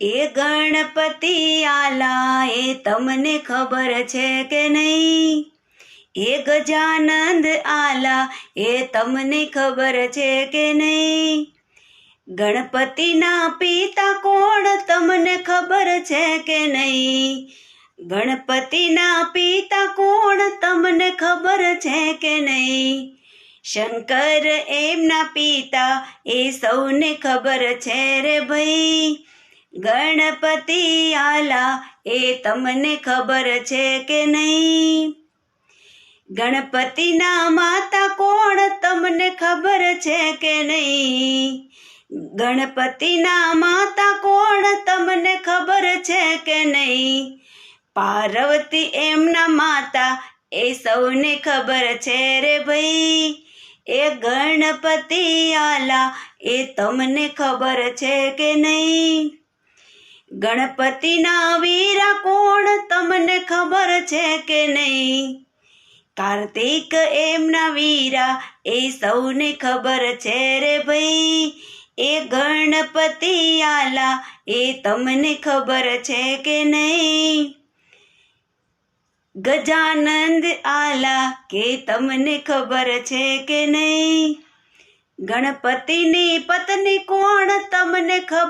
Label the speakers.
Speaker 1: એ ગણપતિ આલા એ તમને ખબર છે કે નહીં? એ ગજાનંદ આલા એ તમને ખબર છે કે નહીં? ગણપતિના પિતા કોણ તમને ખબર છે કે નહીં? ગણપતિના પિતા કોણ તમને ખબર છે કે નહીં? શંકર એમના પિતા એ સૌને ખબર છે રે ભાઈ. ગણપતિ આલા, એ તમને ખબર છે કે નહીં? ગણપતિના માતા કોણ, તમને ખબર છે કે નહીં? ગણપતિના માતા કોણ, તમને ખબર છે કે નહીં? પાર્વતી એમના માતા, એ સૌને ખબર છે રે ભાઈ. એ ગણપતિ આલા, એ તમને ખબર છે કે નહીં? ગણપતિના વીરા કોણ? તમને ખબર છે કે નહીં? કાર્તિક એમના વીરા, એ સૌને ખબર છે રે ભાઈ. એ ગણપતિ આલા, એ તમને ખબર છે કે નહીં? ગજાનંદ આલા, કે તમને ખબર છે કે નહીં? ગણપતિની પત્ની કોણ? તમને ખબર